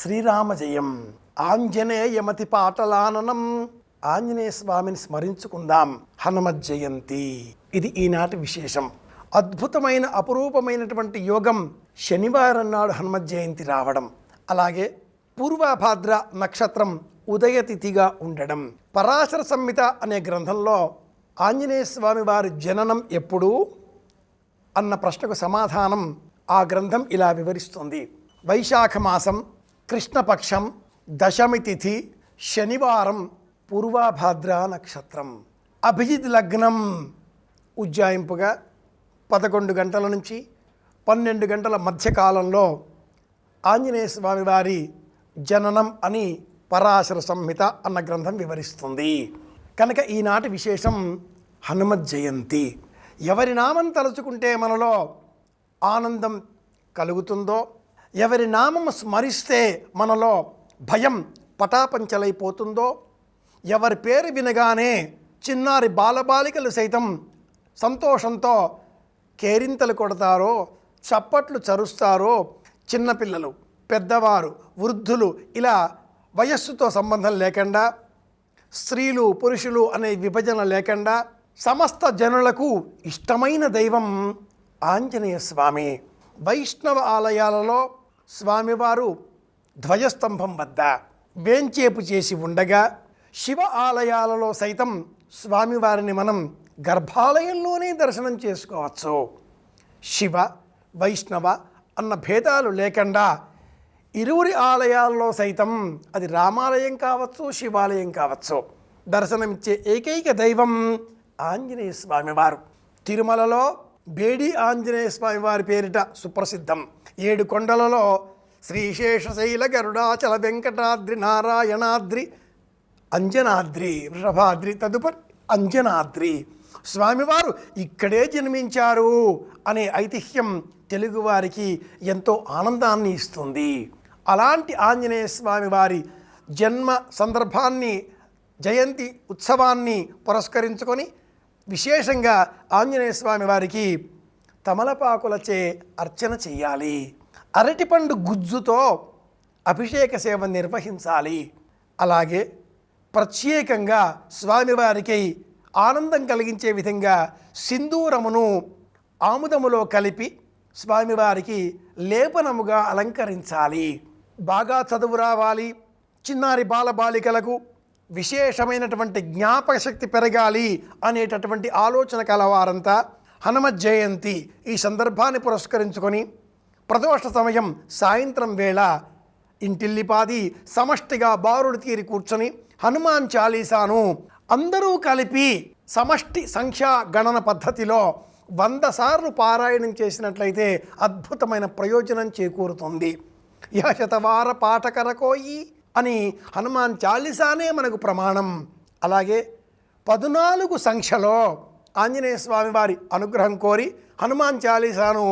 శ్రీరామజయం ఆంజనేయమతి పాటలాననం. ఆంజనేయ స్వామిని స్మరించుకుందాం. హనుమత్ జయంతి ఇది ఈనాటి విశేషం. అద్భుతమైన అపురూపమైనటువంటి యోగం శనివారం నాడు హనుమత్ జయంతి రావడం. అలాగే పూర్వభాద్ర నక్షత్రం ఉదయతిథిగా ఉండడం. పరాశర సంహిత అనే గ్రంథంలో ఆంజనేయ స్వామి వారి జననం ఎప్పుడు? అన్న ప్రశ్నకు సమాధానం ఆ గ్రంథం ఇలా వివరిస్తుంది. వైశాఖ మాసం కృష్ణపక్షం దశమి తిథి శనివారం పూర్వాభాద్ర నక్షత్రం. అభిజిత్ లగ్నం ఉజ్జాయింపుగా పదకొండు గంటల నుంచి పన్నెండు గంటల మధ్యకాలంలో ఆంజనేయ స్వామి వారి జననం అని పరాశర సంహిత అన్న గ్రంథం వివరిస్తుంది. కనుక ఈనాటి విశేషం హనుమత్ జయంతి. ఎవరి నామం తలుచుకుంటే మనలో ఆనందం కలుగుతుందో ఎవరి నామం స్మరిస్తే మనలో భయం పటాపంచలైపోతుందో ఎవరి పేరు వినగానే చిన్నారి బాలబాలికలు సైతం సంతోషంతో కేరింతలు కొడతారో చప్పట్లు చరుస్తారో చిన్నపిల్లలు పెద్దవారు వృద్ధులు ఇలా వయస్సుతో సంబంధం లేకుండా స్త్రీలు పురుషులు అనే విభజన లేకుండా సమస్త జనులకు ఇష్టమైన దైవం ఆంజనేయ స్వామి. వైష్ణవ ఆలయాలలో స్వామివారు ధ్వజస్తంభం వద్ద వేంచేపు చేసి ఉండగా శివ ఆలయాలలో సైతం స్వామివారిని మనం గర్భాలయంలోనే దర్శనం చేసుకోవచ్చు. శివ వైష్ణవ అన్న భేదాలు లేకుండా ఇరువురి ఆలయాల్లో సైతం అది రామాలయం కావచ్చు శివాలయం కావచ్చు. దర్శనమిచ్చే ఏకైక దైవం ఆంజనేయ స్వామివారు. తిరుమలలో బేడి ఆంజనేయ స్వామి వారి పేరిట సుప్రసిద్ధం. ఏడు కొండలలో శ్రీశేషశైల గరుడాచల వెంకటాద్రి నారాయణాద్రి అంజనాద్రి వృషభాద్రి తదుపరి అంజనాద్రి. స్వామివారు ఇక్కడే జన్మించారు అనే ఐతిహ్యం తెలుగువారికి ఎంతో ఆనందాన్ని ఇస్తుంది. అలాంటి ఆంజనేయ స్వామి వారి జన్మ సందర్భాన్ని జయంతి ఉత్సవాన్ని పురస్కరించుకొని విశేషంగా ఆంజనేయ స్వామి వారికి తమలపాకులచే అర్చన చేయాలి అరటిపండు గుజ్జుతో అభిషేక సేవ నిర్వహించాలి. అలాగే ప్రత్యేకంగా స్వామివారికి ఆనందం కలిగించే విధంగా సింధూరమును ఆముదములో కలిపి స్వామివారికి లేపనముగా అలంకరించాలి. బాగా చదువు రావాలి. చిన్నారి బాలబాలికలకు విశేషమైనటువంటి జ్ఞాపక శక్తి పెరగాలి అనేటటువంటి ఆలోచన కలవారంతా హనుమ జయంతి ఈ సందర్భాన్ని పురస్కరించుకొని ప్రదోష సమయం సాయంత్రం వేళ ఇంటిల్లిపాది సమష్టిగా బారుడు తీరి కూర్చొని హనుమాన్ చాలీసాను అందరూ కలిపి సమష్టి సంఖ్యా గణన పద్ధతిలో వంద సార్లు పారాయణం చేసినట్లయితే అద్భుతమైన ప్రయోజనం చేకూరుతుంది. యశతవార పాఠకరకోయి అని హనుమాన్ చాలీసానే మనకు ప్రమాణం. అలాగే పద్నాలుగు సంఖ్యలో ఆంజనేయ స్వామి వారి అనుగ్రహం కోరి హనుమాన్ చాలీసాను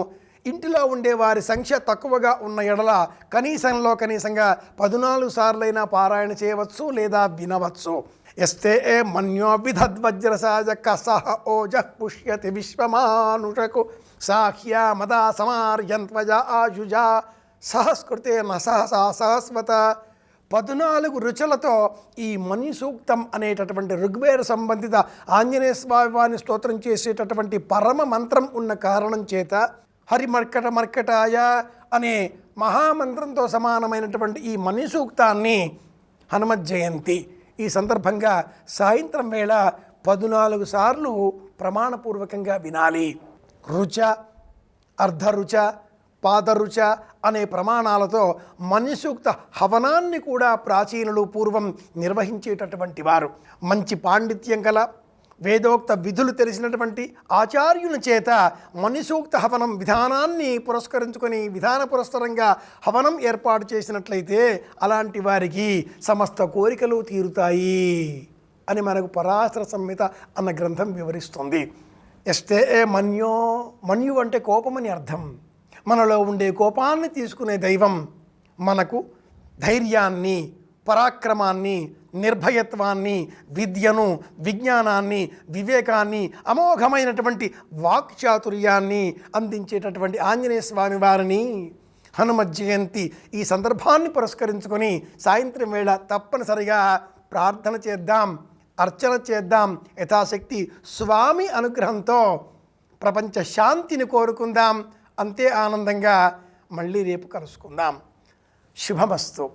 ఇంటిలో ఉండే వారి సంఖ్య తక్కువగా ఉన్న ఎడల కనీసంలో కనీసంగా పద్నాలుగు సార్లైనా పారాయణ చేయవచ్చు లేదా వినవచ్చు. ఎస్తే ఏ మన్యో విధద్వజ్రసాజ కసహ ఓజ పుష్యతి విశ్వమానుషకు సాహ్య మదా సమార్యంత్వజ ఆయుజ సహస్కృతే న సహసా సహస్వత పద్నాలుగు రుచులతో ఈ మణి సూక్తం అనేటటువంటి ఋగ్వేద సంబంధిత ఆంజనేయ స్వామి వారిని స్తోత్రం చేసేటటువంటి పరమ మంత్రం ఉన్న కారణం చేత హరిమర్కట మర్కటాయ అనే మహామంత్రంతో సమానమైనటువంటి ఈ మణి సూక్తాన్ని హనుమత్ జయంతి ఈ సందర్భంగా సాయంత్రం వేళ పద్నాలుగు సార్లు ప్రమాణపూర్వకంగా వినాలి. రుచ అర్ధరుచ పాదరుచ అనే ప్రమాణాలతో మన్యసూక్త హవనాన్ని కూడా ప్రాచీనులు పూర్వం నిర్వహించేటటువంటి వారు. మంచి పాండిత్యం గల వేదోక్త విధులు తెలిసినటువంటి ఆచార్యుల చేత మణిసూక్త హవనం విధానాన్ని పురస్కరించుకొని విధాన పురస్కరంగా హవనం ఏర్పాటు చేసినట్లయితే అలాంటి వారికి సమస్త కోరికలు తీరుతాయి అని మనకు పరాశర సంహిత అన్న గ్రంథం వివరిస్తుంది. ఎస్తే ఏ మన్యో మన్యు అంటే కోపమని అర్థం. మనలో ఉండే కోపాన్ని తీసుకునే దైవం మనకు ధైర్యాన్ని పరాక్రమాన్ని నిర్భయత్వాన్ని విద్యను విజ్ఞానాన్ని వివేకాన్ని అమోఘమైనటువంటి వాక్చాతుర్యాన్ని అందించేటటువంటి ఆంజనేయ స్వామి వారిని హనుమ జయంతి ఈ సందర్భాన్ని పురస్కరించుకొని సాయంత్రం వేళ తప్పనిసరిగా ప్రార్థన చేద్దాం అర్చన చేద్దాం యథాశక్తి స్వామి అనుగ్రహంతో ప్రపంచ శాంతిని కోరుకుందాం. అంతే ఆనందంగా మళ్ళీ రేపు కలుసుకుందాం. శుభమస్తు.